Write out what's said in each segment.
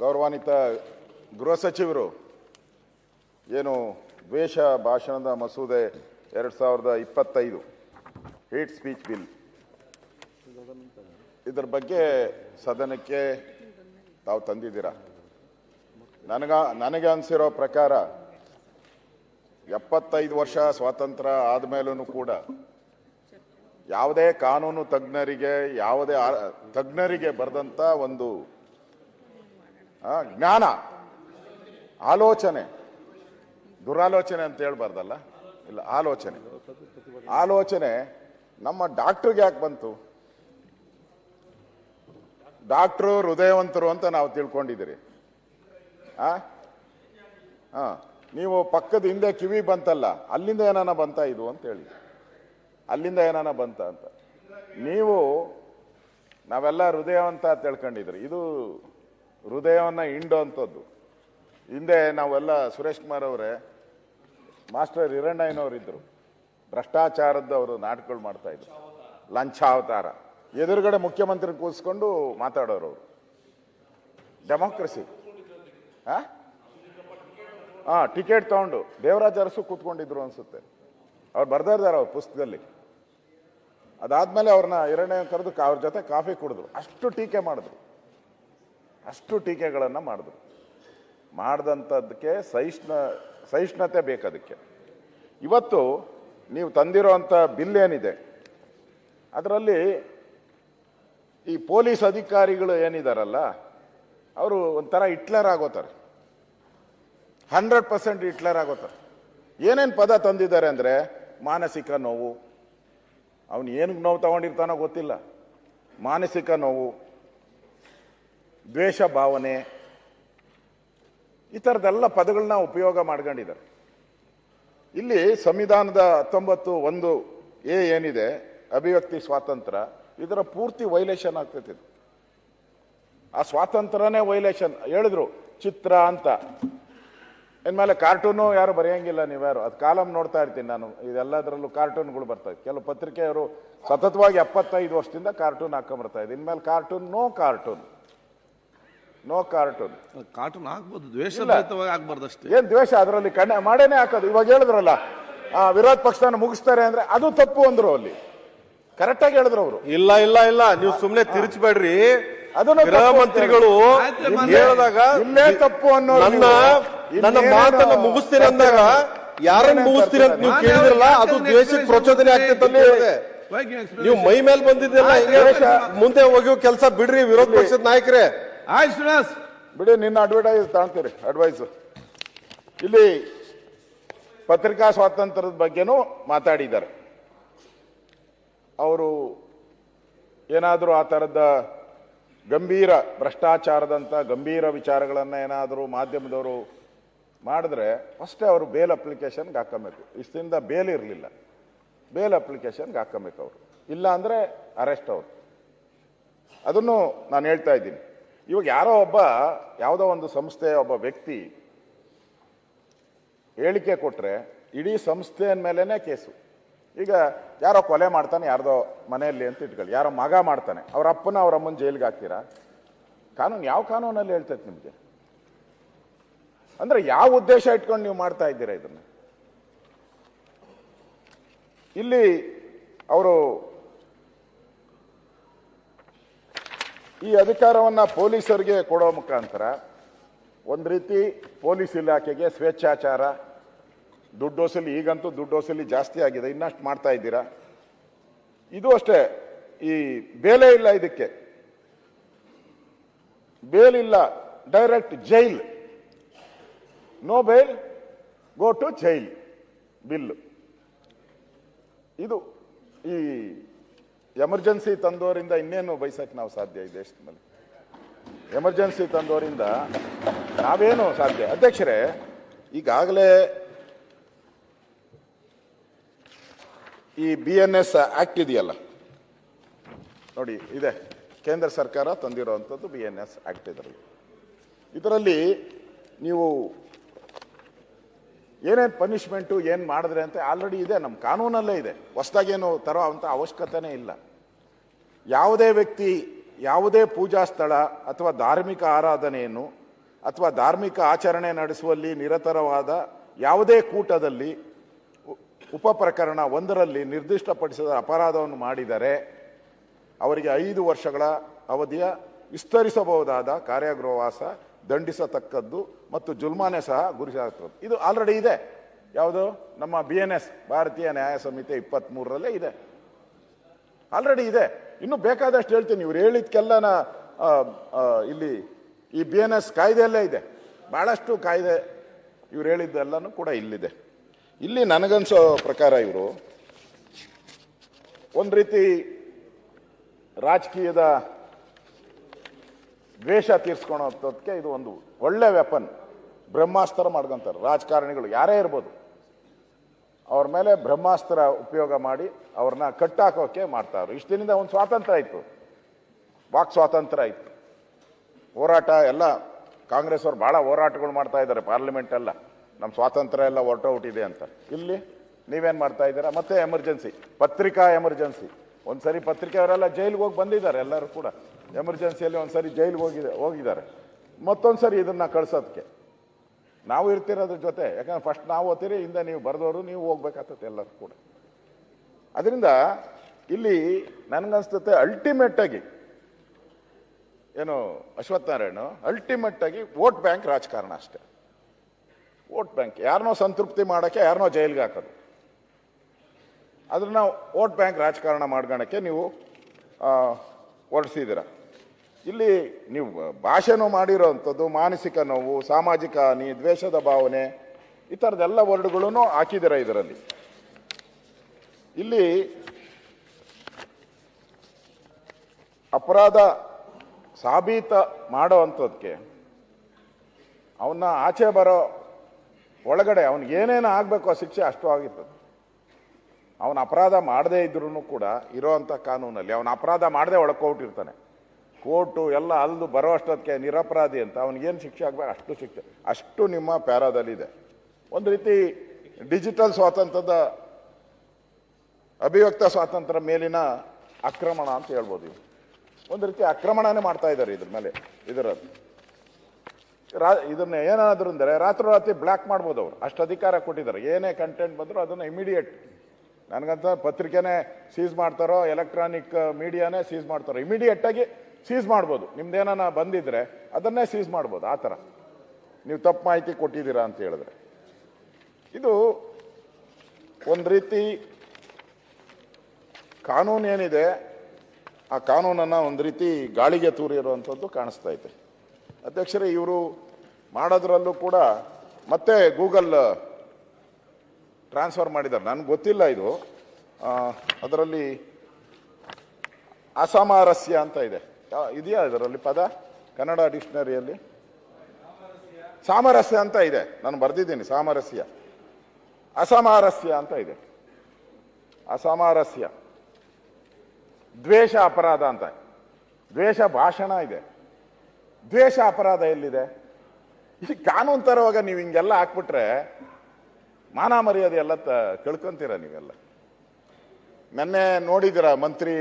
ಗೌರವಾನ್ವಿತ ಗೃಹ ಸಚಿವರು, ಏನು ದ್ವೇಷ ಭಾಷಣದ ಮಸೂದೆ ಎರಡು ಸಾವಿರದ ಇಪ್ಪತ್ತೈದು ಹೇಟ್ ಸ್ಪೀಚ್ ಬಿಲ್ ಇದರ ಬಗ್ಗೆ ಸದನಕ್ಕೆ ತಾವು ತಂದಿದ್ದೀರಾ? ನನಗ, ನನಗೆ ಅನಿಸಿರೋ ಪ್ರಕಾರ ಎಪ್ಪತ್ತೈದು ವರ್ಷ ಸ್ವಾತಂತ್ರ್ಯ ಆದಮೇಲೂ ಕೂಡ ಯಾವುದೇ ಕಾನೂನು ತಜ್ಞರಿಗೆ, ಯಾವುದೇ ತಜ್ಞರಿಗೆ ಬರೆದಂಥ ಒಂದು ಜ್ಞಾನ. ಆಲೋಚನೆ. ದುರಾಲೋಚನೆ ಅಂತ ಹೇಳ್ಬಾರ್ದಲ್ಲ? ಇಲ್ಲ, ಆಲೋಚನೆ. ಆಲೋಚನೆ ನಮ್ಮ ಡಾಕ್ಟ್ರಿಗೆ ಯಾಕೆ ಬಂತು? ಡಾಕ್ಟ್ರು ಹೃದಯವಂತರು ಅಂತ ನಾವು ತಿಳ್ಕೊಂಡಿದ್ದೀರಿ. ಆ? ಹಾ ನೀವು ಪಕ್ಕದ ಹಿಂದೆ ಕಿವಿ ಬಂತಲ್ಲ, ಅಲ್ಲಿಂದ ಏನಾನ ಬಂತ ಇದು ಅಂತ ಹೇಳಿ. ಅಲ್ಲಿಂದ ಏನಾನ ಬಂತ ಅಂತ. ನೀವು, ನಾವೆಲ್ಲ ಹೃದಯವಂತ ತಿಳ್ಕೊಂಡಿದ್ರಿ ಇದು ಹೃದಯವನ್ನ ಹಿಂಡೋ ಅಂಥದ್ದು. ಹಿಂದೆ ನಾವೆಲ್ಲ ಸುರೇಶ್ ಕುಮಾರ್ ಅವರೇ, ಮಾಸ್ಟರ್ ಹಿರಣ್ಣಯ್ಯನವರು ಇದ್ದರು ಭ್ರಷ್ಟಾಚಾರದ್ದು ಅವರು ನಾಟಕಗಳು ಮಾಡ್ತಾ ಇದ್ರು. ಲಂಚಾವತಾರ. ಎದುರುಗಡೆ ಮುಖ್ಯಮಂತ್ರಿ ಕೂರಿಸ್ಕೊಂಡು ಮಾತಾಡೋರು ಅವರು. ಡೆಮೋಕ್ರಸಿ. ಹಾ ಹಾಂ ಟಿಕೆಟ್ ತೊಗೊಂಡು ದೇವರಾಜ ಅರಸು ಕೂತ್ಕೊಂಡಿದ್ರು ಅನಿಸುತ್ತೆ. ಅವ್ರು ಬರ್ತಾ ಇದ್ದಾರೆ ಅವ್ರ ಪುಸ್ತಕದಲ್ಲಿ. ಅದಾದಮೇಲೆ ಅವ್ರನ್ನ ಎರಡನೇ ಕರೆದು ಅವ್ರ ಜೊತೆ ಕಾಫಿ ಕುಡಿದ್ರು. ಅಷ್ಟು ಟೀಕೆ ಮಾಡಿದ್ರು. ಅಷ್ಟು ಟೀಕೆಗಳನ್ನು ಮಾಡಿದ್ರು. ಮಾಡಿದಂಥದ್ದಕ್ಕೆ ಸಹಿಷ್ಣ, ಸಹಿಷ್ಣುತೆ ಬೇಕದಕ್ಕೆ ಇವತ್ತು ನೀವು ತಂದಿರೋವಂಥ ಬಿಲ್ ಏನಿದೆ? ಅದರಲ್ಲಿ ಈ ಪೊಲೀಸ್ ಅಧಿಕಾರಿಗಳು ಏನಿದಾರಲ್ಲ, ಅವರು ಒಂಥರ ಹಿಟ್ಲರ್ ಆಗೋತಾರೆ. ಹಂಡ್ರೆಡ್ ಪರ್ಸೆಂಟ್ ಹಿಟ್ಲರ್ ಆಗೋತಾರೆ. ಏನೇನು ಪದ ತಂದಿದ್ದಾರೆ ಅಂದರೆ, ಮಾನಸಿಕ ನೋವು. ಅವನು ಏನು ನೋವು ತಗೊಂಡಿರ್ತಾನೋ ಗೊತ್ತಿಲ್ಲ. ಮಾನಸಿಕ ನೋವು ದ್ವೇಷ ಭಾವನೆ, ಈ ಥರದ್ದೆಲ್ಲ ಪದಗಳನ್ನ ಉಪಯೋಗ ಮಾಡ್ಕೊಂಡಿದ್ದಾರೆ. ಇಲ್ಲಿ ಸಂವಿಧಾನದ ಹತ್ತೊಂಬತ್ತು ಒಂದು ಎ ಏನಿದೆ, ಅಭಿವ್ಯಕ್ತಿ ಸ್ವಾತಂತ್ರ್ಯ ಇದರ ಪೂರ್ತಿ ವೈಲೇಷನ್ ಆಗ್ತೈತಿ. ಆ ಸ್ವಾತಂತ್ರ್ಯನೇ ವೈಲೇಷನ್ ಹೇಳಿದ್ರು, ಚಿತ್ರ ಅಂತ. ಇನ್ಮೇಲೆ ಕಾರ್ಟೂನು ಯಾರು ಬರೆಯಂಗಿಲ್ಲ ನೀವ್ಯಾರು ಅದು ಕಾಲಮ್ ನೋಡ್ತಾ ಇರ್ತೀನಿ ನಾನು. ಇದೆಲ್ಲದರಲ್ಲೂ ಕಾರ್ಟೂನ್ಗಳು ಬರ್ತವೆ ಕೆಲವು ಪತ್ರಿಕೆಯವರು ಸತತವಾಗಿ ಎಪ್ಪತ್ತೈದು ವರ್ಷದಿಂದ ಕಾರ್ಟೂನ್ ಹಾಕೊಂಬರ್ತಾ ಇದೆ ಇನ್ಮೇಲೆ cartoon no cartoon no cartoon cartoon ಆಗ್ಬೋದು ದ್ವೇಷ. ಆಗ್ಬಾರ್ದು ಅಷ್ಟೇ ಏನ್ ದ್ವೇಷ? ಅದರಲ್ಲಿ ಕಣ್ಣೆ ಮಾಡೇನೆ ಹಾಕೋದು. ಇವಾಗ ಹೇಳಿದ್ರಲ್ಲ ಆ, ವಿರೋಧ ಪಕ್ಷನ ಮುಗಿಸ್ತಾರೆ ಅಂದ್ರೆ ಅದು ತಪ್ಪು ಅಂದ್ರು ಅಲ್ಲಿ. ಕರೆಕ್ಟ್ ಆಗಿ ಹೇಳಿದ್ರು ಅವರು. ಇಲ್ಲ ಇಲ್ಲ ಇಲ್ಲ. ನೀವು ಸುಮ್ನೆ ತಿರುಚಬೇಡ್ರಿ. ಅದನ್ನ ಗೃಹ ಮಂತ್ರಿಗಳು ಹೇಳಿದಾಗ ಇಲ್ಲೇ ತಪ್ಪು ಅನ್ನೋ ನನ್ನ ನೀವು. ನನ್ನ ಮಾತನ್ನ ಮುಗಿಸ್ತೀರಿ ಅಂದಾಗ ಯಾರನ್ನ ಮುಗಿಸ್ತೀರ ಅಂತ ನೀವು ಕೇಳಿದ್ರಲ್ಲ ಅದು ದ್ವೇಷಕ್ಕೆ ಪ್ರಚೋದನೆ ಆಗ್ತೈತೆ ಅಂತ ಹೇಳಿದೆ? ನೀವು ಮೈ ಮೇಲೆ ಬಂದಿದ್ದೆಲ್ಲ ಮುಂದೆ ಹೋಗಿ ಕೆಲಸ ಬಿಡ್ರಿ ವಿರೋಧ ಪಕ್ಷದ ನಾಯಕರೇ. ಆಯ್ತು ಶ್ರೀನಿವಾಸ್. ಬಿಡಿ, ನಿನ್ನ ಅಡ್ವರ್ಟೈಸ್ ತಾಳ್ತೀರಿ ಅಡ್ವೈಸ್ ಇಲ್ಲಿ ಪತ್ರಿಕಾ ಸ್ವಾತಂತ್ರ್ಯದ ಬಗ್ಗೆನೂ ಮಾತಾಡಿದ್ದಾರೆ. ಅವರು ಏನಾದರೂ ಆ ಥರದ ಗಂಭೀರ ಭ್ರಷ್ಟಾಚಾರದಂಥ ಗಂಭೀರ ವಿಚಾರಗಳನ್ನು ಏನಾದರೂ ಮಾಧ್ಯಮದವರು ಮಾಡಿದ್ರೆ ಅಷ್ಟೇ ಅವರು ಬೇಲ್ ಅಪ್ಲಿಕೇಶನ್ಗೆ ಹಾಕೋಬೇಕು. ಇಷ್ಟಿಂದ ಬೇಲ್ ಇರಲಿಲ್ಲ. ಬೇಲ್ ಅಪ್ಲಿಕೇಶನ್ಗೆ ಹಾಕಬೇಕು ಅವರು. ಇಲ್ಲ ಅಂದರೆ ಅರೆಸ್ಟ್ ಅವರು. ಅದನ್ನು ನಾನು ಹೇಳ್ತಾ ಇದ್ದೀನಿ. ಇವಾಗ ಯಾರೋ ಒಬ್ಬ, ಯಾವುದೋ ಒಂದು ಸಂಸ್ಥೆ ಒಬ್ಬ ವ್ಯಕ್ತಿ ಹೇಳಿಕೆ ಕೊಟ್ಟರೆ ಇಡೀ ಸಂಸ್ಥೆಯ ಮೇಲೇ ಕೇಸು. ಈಗ ಯಾರೋ ಕೊಲೆ ಮಾಡ್ತಾನೆ ಯಾರ್ದೋ ಮನೆಯಲ್ಲಿ ಅಂತ ಇಟ್ಕೊಳ್ಳಿ. ಯಾರೋ ಮಗ ಮಾಡ್ತಾನೆ. ಅವ್ರ ಅಪ್ಪನ ಅವ್ರ ಅಮ್ಮನ ಜೈಲಿಗೆ ಹಾಕ್ತೀರಾ? ಕಾನೂನು ಯಾವ ಕಾನೂನಲ್ಲಿ ಹೇಳ್ತೈತೆ ನಿಮಗೆ? ಅಂದರೆ ಯಾವ ಉದ್ದೇಶ ಇಟ್ಕೊಂಡು ನೀವು ಮಾಡ್ತಾ ಇದ್ದೀರಾ ಇದನ್ನು? ಇಲ್ಲಿ ಅವರು ಈ ಅಧಿಕಾರವನ್ನು ಪೊಲೀಸರಿಗೆ ಕೊಡೋ ಮುಖಾಂತರ ಒಂದು ರೀತಿ ಪೊಲೀಸ್ ಇಲಾಖೆಗೆ ಸ್ವೇಚ್ಛಾಚಾರ. ದುಡ್ಡು ವಸೂಲಿ, ಈಗಂತೂ ದುಡ್ಡು ವಸೂಲಿ ಜಾಸ್ತಿ ಆಗಿದೆ, ಇನ್ನಷ್ಟು ಮಾಡ್ತಾ ಇದ್ದೀರಾ? ಇದು ಅಷ್ಟೇ, ಈ ಬೇಲೆ ಇಲ್ಲ ಇದಕ್ಕೆ. ಬೇಲ್ ಇಲ್ಲ direct jail. No bail, go to jail, bill. ಇದು ಈ ಎಮರ್ಜೆನ್ಸಿ ತಂದೋರಿಂದ ಇನ್ನೇನು ಬಯಸಕ್ಕೆ ನಾವು ಸಾಧ್ಯ ಈ ದೇಶದ ಮೇಲೆ ಎಮರ್ಜೆನ್ಸಿ ತಂದೋರಿಂದ ನಾವೇನು ಸಾಧ್ಯ? ಅಧ್ಯಕ್ಷರೇ, ಈಗಾಗಲೇ ಈ ಬಿ ಎನ್ ಎಸ್ ಆಕ್ಟ್ ಇದೆಯಲ್ಲ? ನೋಡಿ, ಇದೆ. ಕೇಂದ್ರ ಸರ್ಕಾರ ತಂದಿರುವಂಥದ್ದು ಬಿ ಎನ್ ಎಸ್ ಆಕ್ಟ್ ಇದರಲ್ಲಿ. ಇದರಲ್ಲಿ ನೀವು ಏನೇನು ಪನಿಷ್ಮೆಂಟು ಏನು ಮಾಡಿದ್ರೆ ಅಂತ ಆಲ್ರೆಡಿ ಇದೆ. ನಮ್ಮ ಕಾನೂನಲ್ಲೇ ಇದೆ. ಹೊಸ್ದಾಗೇನು ತರೋ ಅಂತ ಅವಶ್ಯಕತೆನೇ ಇಲ್ಲ. ಯಾವುದೇ ವ್ಯಕ್ತಿ ಯಾವುದೇ ಪೂಜಾ ಸ್ಥಳ ಅಥವಾ ಧಾರ್ಮಿಕ ಆರಾಧನೆಯನ್ನು ಅಥವಾ ಧಾರ್ಮಿಕ ಆಚರಣೆ ನಡೆಸುವಲ್ಲಿ ನಿರತರವಾದ ಯಾವುದೇ ಕೂಟದಲ್ಲಿ ಉಪ ಪ್ರಕರಣ ಒಂದರಲ್ಲಿ ನಿರ್ದಿಷ್ಟಪಡಿಸಿದ ಅಪರಾಧವನ್ನು ಮಾಡಿದರೆ ಅವರಿಗೆ ಐದು ವರ್ಷಗಳ ಅವಧಿಯ ವಿಸ್ತರಿಸಬಹುದಾದ ಕಾರ್ಯಗೃಹವಾಸ ದಂಡಿಸತಕ್ಕದ್ದು ಮತ್ತು ಜುಲ್ಮಾನೆ ಸಹ ಗುರಿಸಾಗ್ತದೆ ಇದು ಆಲ್ರೆಡಿ ಇದೆ. ಯಾವುದು? ನಮ್ಮ ಬಿ ಎನ್ ಎಸ್ ಭಾರತೀಯ ನ್ಯಾಯ ಸಂಹಿತೆ ಇಪ್ಪತ್ತ್ಮೂರರಲ್ಲೇ ಇದೆ. ಆಲ್ರೆಡಿ ಇದೆ. ಇನ್ನು ಬೇಕಾದಷ್ಟು ಹೇಳ್ತೀನಿ, ಇವ್ರು ಹೇಳಿದ್ಕೆಲ್ಲ ಇಲ್ಲಿ ಈ ಬಿ ಎನ್ ಎಸ್ ಕಾಯ್ದೆಯಲ್ಲೇ ಇದೆ. ಭಾಳಷ್ಟು ಕಾಯ್ದೆ ಇವ್ರು ಹೇಳಿದ್ದೆಲ್ಲನೂ ಕೂಡ ಇಲ್ಲಿದೆ. ಇಲ್ಲಿ ನನಗನ್ಸೋ ಪ್ರಕಾರ ಇವರು ಒಂದು ರೀತಿ ರಾಜಕೀಯದ ದ್ವೇಷ ತೀರ್ಸ್ಕೊಳೋದಕ್ಕೆ ಇದು ಒಂದು ಒಳ್ಳೆ ವೆಪನ್ ಬ್ರಹ್ಮಾಸ್ತ್ರ ಮಾಡ್ಕೊಂತಾರೆ. ರಾಜಕಾರಣಿಗಳು ಯಾರೇ ಇರ್ಬೋದು. ಅವ್ರ ಮೇಲೆ ಬ್ರಹ್ಮಾಸ್ತ್ರ ಉಪಯೋಗ ಮಾಡಿ ಅವ್ರನ್ನ ಕಟ್ಟಾಕೋಕೆ ಮಾಡ್ತಾರೆ ಇಷ್ಟು ದಿನದಿಂದ ಒಂದು ಸ್ವಾತಂತ್ರ್ಯ ಇತ್ತು. ವಾಕ್ ಸ್ವಾತಂತ್ರ್ಯ ಇತ್ತು. ಹೋರಾಟ ಎಲ್ಲ ಕಾಂಗ್ರೆಸ್ ಅವ್ರು ಬಹಳ ಹೋರಾಟಗಳು ಮಾಡ್ತಾ ಇದ್ದಾರೆ ಪಾರ್ಲಿಮೆಂಟ್ ಎಲ್ಲ. ನಮ್ಮ ಸ್ವಾತಂತ್ರ್ಯ ಎಲ್ಲ ಹೊರಟೋಗ್ಬಿಟ್ಟಿದೆ ಅಂತ. ಇಲ್ಲಿ ನೀವೇನು ಮಾಡ್ತಾ ಇದ್ದೀರಾ? ಮತ್ತೆ ಎಮರ್ಜೆನ್ಸಿ ಪತ್ರಿಕಾ ಎಮರ್ಜೆನ್ಸಿ ಒಂದ್ಸರಿ ಪತ್ರಿಕೆಯವರೆಲ್ಲ ಜೈಲಿಗೆ ಹೋಗಿ ಬಂದಿದ್ದಾರೆ, ಎಲ್ಲರೂ ಕೂಡ. ಎಮರ್ಜೆನ್ಸಿಯಲ್ಲಿ ಒಂದ್ಸರಿ ಜೈಲಿಗೆ ಹೋಗಿದೆ, ಹೋಗಿದ್ದಾರೆ. ಮತ್ತೊಂದ್ಸರಿ ಇದನ್ನ ಕಳ್ಸೋದಕ್ಕೆ. ನಾವು ಇರ್ತಿರೋದ್ರ ಜೊತೆ. ಯಾಕಂದ್ರೆ ಫಸ್ಟ್ ನಾವು ಓದ್ತೀರಿ, ಹಿಂದೆ ನೀವು ಬರೆದವರು, ನೀವು ಹೋಗ್ಬೇಕಾಗ್ತದೆ ಎಲ್ಲರೂ ಕೂಡ. ಅದರಿಂದ ಇಲ್ಲಿ ನನಗನ್ಸ್ತತೆ ಅಲ್ಟಿಮೇಟ್ ಆಗಿ ಏನು ಅಶ್ವಥ್ ನಾರಾಯಣ ಅಲ್ಟಿಮೇಟ್ ಆಗಿ ವೋಟ್ ಬ್ಯಾಂಕ್ ರಾಜಕಾರಣ ಅಷ್ಟೇ. ವೋಟ್ ಬ್ಯಾಂಕ್ ಯಾರನ್ನೋ ಸಂತೃಪ್ತಿ ಮಾಡೋಕ್ಕೆ, ಯಾರನ್ನೋ ಜೈಲಿಗೆ ಹಾಕೋದು. ಅದನ್ನ ವೋಟ್ ಬ್ಯಾಂಕ್ ರಾಜಕಾರಣ ಮಾಡ್ಕೊಳಕ್ಕೆ ನೀವು ಹೊರಡಿಸಿದ್ದೀರ. ಇಲ್ಲಿ ನೀವು ಭಾಷೆನೂ ಮಾಡಿರೋವಂಥದ್ದು ಮಾನಸಿಕ ನೋವು, ಸಾಮಾಜಿಕ ಹಾನಿ ದ್ವೇಷದ ಭಾವನೆ, ಈ ಥರದ್ದೆಲ್ಲ ವರ್ಡ್ಗಳೂ ಹಾಕಿದ್ದೀರ ಇದರಲ್ಲಿ? ಇಲ್ಲಿ ಅಪರಾಧ ಸಾಬೀತ ಮಾಡೋ ಅಂಥದ್ದಕ್ಕೆ ಅವನ್ನ ಆಚೆ ಬರೋ ಒಳಗಡೆ ಅವನಿಗೆ ಏನೇನು ಆಗಬೇಕು ಆ ಶಿಕ್ಷೆ ಅಷ್ಟು ಆಗಿರ್ತದೆ. ಅವನ ಅಪರಾಧ ಮಾಡದೇ ಇದ್ರೂ ಕೂಡ ಇರೋವಂಥ ಕಾನೂನಲ್ಲಿ ಅವನ ಅಪರಾಧ ಮಾಡದೆ ಒಳಕೋಬಿಟ್ಟಿರ್ತಾನೆ ಕೋರ್ಟು ಎಲ್ಲ ಅಲ್ದು ಬರೋ ಅಷ್ಟೊತ್ತಿಗೆ ನಿರಪರಾಧಿ ಅಂತ. ಅವನಿಗೇನು ಶಿಕ್ಷೆ ಆಗಬೇಕು? ಅಷ್ಟು ಶಿಕ್ಷೆ. ಅಷ್ಟು ನಿಮ್ಮ ಪ್ಯಾರಾದಲ್ಲಿದೆ. ಒಂದು ರೀತಿ ಡಿಜಿಟಲ್ ಸ್ವಾತಂತ್ರ್ಯದ ಅಭಿವ್ಯಕ್ತ ಸ್ವಾತಂತ್ರ್ಯ ಮೇಲಿನ ಆಕ್ರಮಣ ಅಂತ ಹೇಳ್ಬೋದು ಇವು ಒಂದು ರೀತಿ ಆಕ್ರಮಣನೇ ಮಾಡ್ತಾ ಇದ್ದಾರೆ ಇದ್ರ ಮೇಲೆ ಇದರ ರಾ, ಇದನ್ನ ಏನಾದ್ರು ಅಂದರೆ ರಾತ್ರೋರಾತ್ರಿ ಬ್ಲ್ಯಾಕ್ ಮಾಡ್ಬೋದು ಅವರು. ಅಷ್ಟು ಅಧಿಕಾರ ಕೊಟ್ಟಿದ್ದಾರೆ. ಏನೇ ಕಂಟೆಂಟ್ ಬಂದರೂ ಅದನ್ನು ಇಮಿಡಿಯೇಟ್ ನನಗಂತ ಪತ್ರಿಕೆನೇ ಸೀಸ್ ಮಾಡ್ತಾರೋ ಎಲೆಕ್ಟ್ರಾನಿಕ್ ಮೀಡಿಯಾನೇ ಸೀಸ್ ಮಾಡ್ತಾರೋ ಇಮಿಡಿಯೇಟ್ ಆಗಿ ಸೀಸ್ ಮಾಡ್ಬೋದು. ನಿಮ್ದೇನ ಬಂದಿದ್ರೆ ಅದನ್ನೇ ಸೀಸ್ ಮಾಡ್ಬೋದು, ಆ ಥರ. ನೀವು ತಪ್ಪು ಮಾಹಿತಿ ಕೊಟ್ಟಿದ್ದೀರಾ ಅಂತ ಹೇಳಿದ್ರೆ. ಇದು ಒಂದು ರೀತಿ ಕಾನೂನು ಏನಿದೆ ಆ ಕಾನೂನನ್ನು ಒಂದು ರೀತಿ ಗಾಳಿಗೆ ತೂರಿರುವಂಥದ್ದು ಕಾಣಿಸ್ತಾ ಇದೆ. ಅಧ್ಯಕ್ಷರೇ, ಇವರು ಮಾಡೋದ್ರಲ್ಲೂ ಕೂಡ ಮತ್ತೆ ಗೂಗಲ್ ಟ್ರಾನ್ಸ್ಫರ್ ಮಾಡಿದ್ದಾರೆ. ನನಗೆ ಗೊತ್ತಿಲ್ಲ ಇದು. ಅದರಲ್ಲಿ ಅಸಾಮರಸ್ಯ ಅಂತ ಇದೆ. ಇದೆಯಾ ಇದರಲ್ಲಿ ಪದ? ಕನ್ನಡ ಡಿಕ್ಷನರಿಯಲ್ಲಿ? ಸಾಮರಸ್ಯ ಅಂತ ಇದೆ. ನಾನು ಬರೆದಿದ್ದೀನಿ, ಸಾಮರಸ್ಯ. ಅಸಮಾರಸ್ಯ ಅಂತ ಇದೆ. ಅಸಾಮರಸ್ಯ. ದ್ವೇಷ ಅಪರಾಧ ಅಂತ. ದ್ವೇಷ ಭಾಷಣ ಇದೆ. ದ್ವೇಷ ಅಪರಾಧ ಎಲ್ಲಿದೆ? ಈ ಕಾನೂನು ತರುವಾಗ ನೀವು ಹಿಂಗೆಲ್ಲ ಹಾಕ್ಬಿಟ್ರೆ ಮಾನ ಮರ್ಯಾದೆ ಎಲ್ಲ ತ ಕಳ್ಕೊಂತೀರ ನೀವೆಲ್ಲ? ನೆನ್ನೆ ನೋಡಿದಿರ ಮಂತ್ರಿ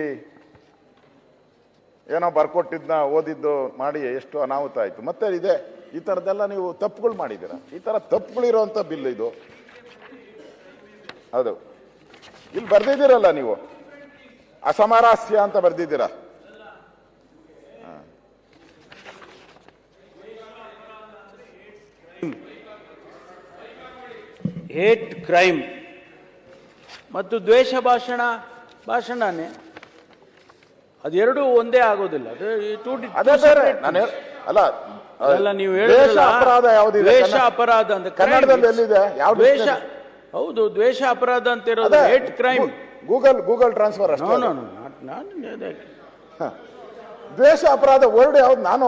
ಏನೋ ಬರ್ಕೊಟ್ಟಿದ್ನ, ಓದಿದ್ದು ಮಾಡಿ ಎಷ್ಟು ಅನಾಹುತ ಆಯಿತು. ಮತ್ತೆ ಇದೆ, ಈ ಥರದ್ದೆಲ್ಲ ನೀವು ತಪ್ಪುಗಳು ಮಾಡಿದ್ದೀರ? ಈ ಥರ ತಪ್ಪುಗಳಿರುವಂಥ ಬಿಲ್ ಇದು. ಹೌದು. ಇಲ್ಲಿ ಬರ್ದಿದ್ದೀರಲ್ಲ ನೀವು? ಅಸಮರಾಸ್ಯ ಅಂತ ಬರ್ದಿದ್ದೀರ? ಹೇಟ್ ಕ್ರೈಮ್ ಮತ್ತು ದ್ವೇಷ ಭಾಷಣ, ಭಾಷಣನೇ. ಅದೆರಡೂ ಒಂದೇ ಆಗೋದಿಲ್ಲ. ಅದು ಅಲ್ಲ ಅಲ್ಲ ನೀವು ಹೇಳಿದ್ರಲ್ಲ, ಅಪರಾಧ ಯಾವ್ದು ದ್ವೇಷ ಅಪರಾಧ ಅಂತ ಕನ್ನಡದಲ್ಲಿ ಎಲ್ಲಿದೆ? ಯಾವ ದ್ವೇಷ ಹೌದು ದ್ವೇಷ ಅಪರಾಧ ಅಂತ ಇರೋದು hate crime Google Google transfer ಅಷ್ಟೇ ನೋ ಅದು. ನಾನು ದ್ವೇಷ ಅಪರಾಧ ವರ್ಡ್ ಯಾವ್ದು? ನಾನು